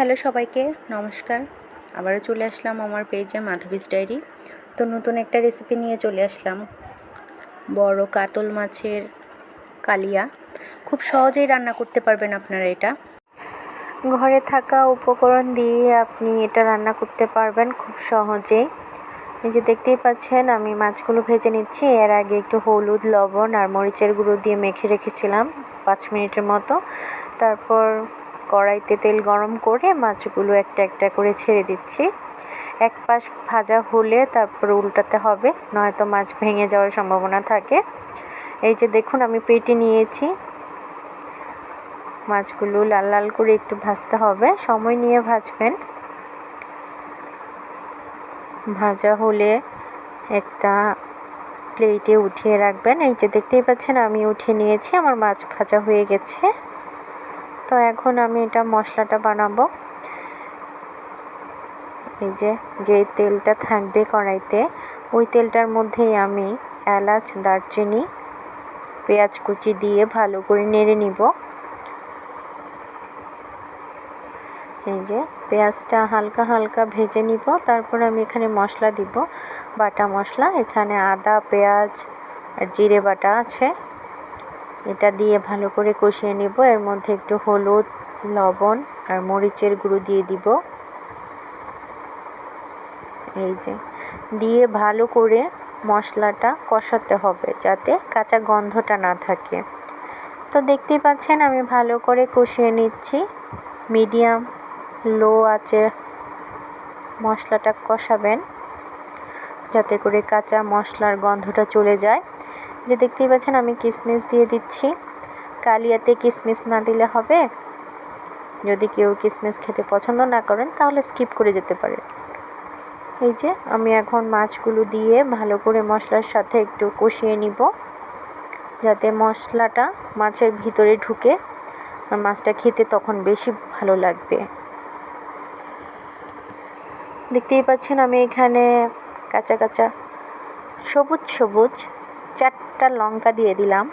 Hello সবাইকে, নমস্কার। আবারও চলে আসলাম আমার পেজে মাধবীস ডায়েরি তো নতুন একটা রেসিপি নিয়ে চলে আসলাম। বড় কাতল মাছের কালিয়া। খুব সহজেই রান্না করতে পারবেন আপনারা এটা। ঘরে থাকা উপকরণ দিয়ে আপনি এটা রান্না করতে পারবেন খুব সহজেই। এই যে দেখতেই পাচ্ছেন, আমি মাছগুলো ভেজে নিচ্ছি। এর আগে একটু হলুদ, লবণ আর মরিচের গুঁড়ো দিয়ে মেখে রেখেছিলাম পাঁচ মিনিটের মতো। তারপর কড়াইতে তেল গরম করে মাছগুলো একটা একটা করে ছেড়ে দিচ্ছি। এক পাশ ভাজা হলে তারপর উল্টাতে হবে, নয়তো মাছ ভেঙে যাওয়ার সম্ভাবনা থাকে। এই যে দেখুন, আমি পেটে নিয়েছি। মাছগুলো লাল লাল করে একটু ভাজতে হবে। সময় নিয়ে ভাজবেন। ভাজা হলে একটা প্লেটে উঠিয়ে রাখবেন। এই যে দেখতেই পাচ্ছেন, আমি উঠিয়ে নিয়েছি। আমার মাছ ভাজা হয়ে গেছে। তো এখন আমি এটা মশলাটা বানাবো। এই যে যে তেলটা থাকবে কড়াইতে, ওই তেলটার মধ্যেই আমি এলাচ, দারচিনি, পেঁয়াজ কুচি দিয়ে ভালো করে নেড়ে নিব। এই যে, পেঁয়াজটা হালকা হালকা ভেজে নিব, তারপর আমি এখানে মশলা দিব। বাটা মশলা, এখানে আদা, পেঁয়াজ আর জিরে বাটা আছে। এটা দিয়ে ভালো করে কষিয়ে নেব। এর মধ্যে একটু হলুদ, লবণ আর মরিচের গুঁড়ো দিয়ে দিব। এই যে, দিয়ে ভালো করে মশলাটা কষাতে হবে যাতে কাঁচা গন্ধটা না থাকে। তো দেখতেই পাচ্ছেন আমি ভালো করে কষিয়ে নিচ্ছি। মিডিয়াম, লো আছে মশলাটা কষাবেন। যাতে করে কাঁচা মশলার গন্ধটা চলে যায়। যে দেখতেই পাচ্ছেন, আমি কিশমিশ দিয়ে দিচ্ছি। কালিয়াতে কিশমিশ না দিলে হবে। যদি কেউ কিশমিশ খেতে পছন্দ না করেন, তাহলে স্কিপ করে যেতে পারে এই যে, আমি এখন মাছগুলো দিয়ে ভালো করে মশলার সাথে একটু কষিয়ে নিব। যাতে মশলাটা মাছের ভিতরে ঢুকে মাছটা খেতে তখন বেশি ভালো লাগবে। দেখতেই পাচ্ছেন, আমি এখানে কাঁচা কাঁচা সবুজ সবুজ চারটা লঙ্কা দিয়ে দিলাম।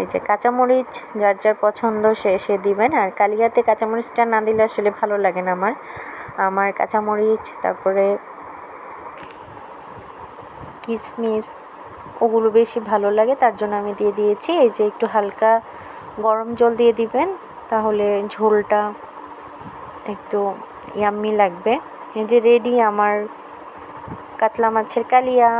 এই যে কাঁচামরিচ, যার যার পছন্দ সে সে দিবেন। আর কালিয়াতে কাঁচামরিচটা না দিলে আসলে ভালো লাগে না আমার। আমার কাঁচামরিচ, তারপরে কিশমিশ ওগুলো বেশি ভালো লাগে। তার জন্য আমি দিয়ে দিয়েছি, এই যে একটু হালকা গরম জল দিয়ে দিবেন, তাহলে ঝোলটা একটু ইয়াম্মি লাগবে। এই যে রেডি আমার কাতলা মাছের কালিয়া।